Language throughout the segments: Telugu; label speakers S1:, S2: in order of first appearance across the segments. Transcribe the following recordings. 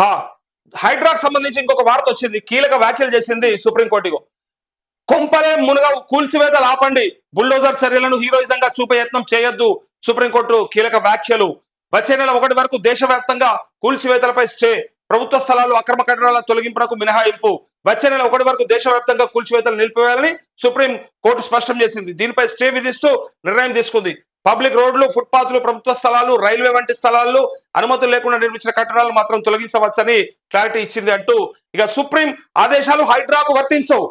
S1: హా హైడ్రాక్ సంబంధించి ఇంకొక వార్త వచ్చింది. కీలక వ్యాఖ్యలు చేసింది సుప్రీంకోర్టుకు కొంపలే మునుగ కూల్చివేతలు ఆపండి. బుల్డోజర్ చర్యలను హీరోయిజంగా చూపే యత్నం చేయొద్దు. సుప్రీంకోర్టు కీలక వ్యాఖ్యలు. వచ్చే నెల ఒకటి వరకు దేశవ్యాప్తంగా కూల్చివేతలపై స్టే ప్రభుత్వ స్థలాలు అక్రమ కట్టడాల తొలగింపునకు మినహాయింపు. వచ్చే నెల ఒకటి వరకు దేశవ్యాప్తంగా కూల్చివేతలు నిలిపివేయాలని సుప్రీం కోర్టు స్పష్టం చేసింది. దీనిపై స్టే విధిస్తూ నిర్ణయం తీసుకుంది. పబ్లిక్ రోడ్లు ఫుట్పాత్లు ప్రభుత్వ స్థలాలు రైల్వే వంటి స్థలాల్లో అనుమతులు లేకుండా నిర్మించిన కట్టడాలు మాత్రం తొలగించవచ్చని క్లారిటీ ఇచ్చింది అంటూ ఇక సుప్రీం ఆదేశాలు హైడ్రాకు వర్తించవు.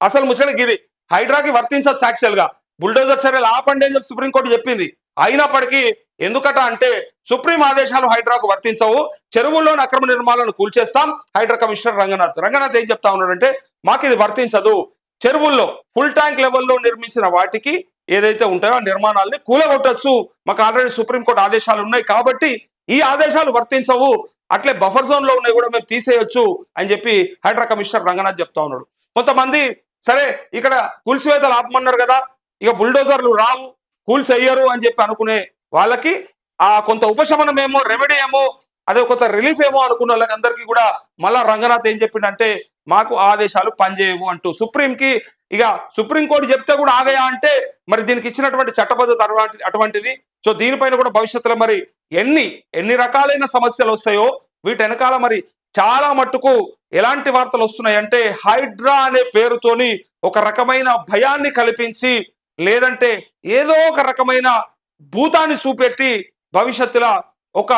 S1: అసలు ముచ్చట గిది హైడ్రాకి వర్తించదు యాక్చువల్గా బుల్డోజర్ చర్యలు ఆపండి అని చెప్పి సుప్రీంకోర్టు చెప్పింది. అయినప్పటికీ ఎందుకట అంటే సుప్రీం ఆదేశాలు హైడ్రాకు వర్తించవు. చెరువుల్లోని అక్రమ నిర్మాణాలను కూల్చేస్తాం. హైడ్రా కమిషనర్ రంగనాథ్. రంగనాథ్ ఏం చెప్తా ఉన్నాడంటే మాకు ఇది వర్తించదు. చెరువుల్లో ఫుల్ ట్యాంక్ లెవెల్లో నిర్మించిన వాటికి ఏదైతే ఉంటాయో ఆ నిర్మాణాలని కూలగొట్టచ్చు. మాకు ఆల్రెడీ సుప్రీంకోర్టు ఆదేశాలు ఉన్నాయి కాబట్టి ఈ ఆదేశాలు వర్తించవు. అట్లే బఫర్ జోన్లో ఉన్నాయి కూడా మేము తీసేయొచ్చు అని చెప్పి హైడ్రా కమిషనర్ రంగనాథ్ చెప్తా ఉన్నాడు. కొంతమంది సరే ఇక్కడ కూల్చివేతలు ఆపమన్నారు కదా ఇక బుల్డోజర్లు రావు కూల్చేయరు అని చెప్పి అనుకునే వాళ్ళకి ఆ కొంత ఉపశమనం ఏమో రెమెడీ ఏమో అదే కొంత రిలీఫ్ ఏమో అనుకున్న వాళ్ళకి అందరికీ కూడా మళ్ళా రంగనాథ్ ఏం చెప్పిండంటే మాకు ఆదేశాలు పనిచేయవు అంటూ. సుప్రీంకి ఇక సుప్రీంకోర్టు చెప్తే కూడా ఆగయా అంటే మరి దీనికి ఇచ్చినటువంటి చట్టబద్ధత అటువంటి అటువంటిది. సో దీనిపైన కూడా భవిష్యత్తులో మరి ఎన్ని ఎన్ని రకాలైన సమస్యలు వస్తాయో వీటి వెనకాల మరి చాలా మట్టుకు ఎలాంటి వార్తలు వస్తున్నాయి అంటే హైడ్రా అనే పేరుతోని ఒక రకమైన భయాన్ని కల్పించి లేదంటే ఏదో ఒక రకమైన భూతాన్ని చూపెట్టి భవిష్యత్తులో ఒక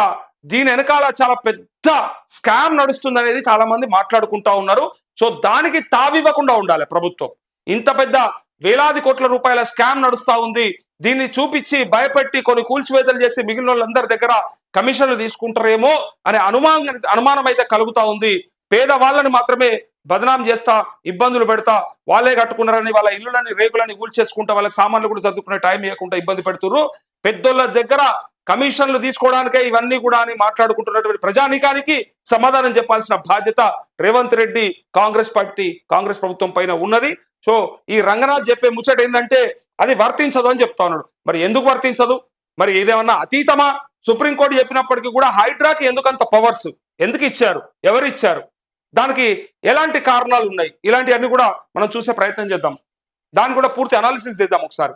S1: దీని వెనకాల చాలా పెద్ద స్కామ్ నడుస్తుంది అనేది చాలా మంది మాట్లాడుకుంటా ఉన్నారు. సో దానికి తావివ్వకుండా ఉండాలి ప్రభుత్వం. ఇంత పెద్ద వేలాది కోట్ల రూపాయల స్కామ్ నడుస్తా ఉంది. దీన్ని చూపించి భయపెట్టి కొన్ని కూల్చివేతలు చేసి మిగిలిన వాళ్ళందరి దగ్గర కమిషన్లు తీసుకుంటారేమో అనే అనుమానం అనుమానం అయితే కలుగుతా ఉంది. పేదవాళ్ళని మాత్రమే బదనాం చేస్తా ఇబ్బందులు పెడతా వాళ్ళే కట్టుకున్నారని వాళ్ళ ఇల్లులని రేకులని కూల్చేసుకుంటా వాళ్ళకి సామాన్లు కూడా చదువుకునే టైం ఇవ్వకుండా ఇబ్బంది పెడుతున్నారు పెద్దోళ్ళ దగ్గర కమిషన్లు తీసుకోవడానికే ఇవన్నీ కూడా అని మాట్లాడుకుంటున్నటువంటి ప్రజానీకానికి సమాధానం చెప్పాల్సిన బాధ్యత రేవంత్ రెడ్డి కాంగ్రెస్ పార్టీ కాంగ్రెస్ ప్రభుత్వం పైన ఉన్నది. సో ఈ రంగనాథ్ చెప్పే ముచ్చట ఏంటంటే అది వర్తించదు అని చెప్తా ఉన్నాడు. మరి ఎందుకు వర్తించదు? మరి ఇదేమన్నా అతీతమా? సుప్రీంకోర్టు చెప్పినప్పటికీ కూడా హైడ్రాకి ఎందుకు అంత పవర్స్? ఎందుకు ఇచ్చారు? ఎవరు ఇచ్చారు? దానికి ఎలాంటి కారణాలు ఉన్నాయి? ఇలాంటివన్నీ కూడా మనం చూసే ప్రయత్నం చేద్దాం. దాన్ని కూడా పూర్తి అనాలిసిస్ చేద్దాం ఒకసారి.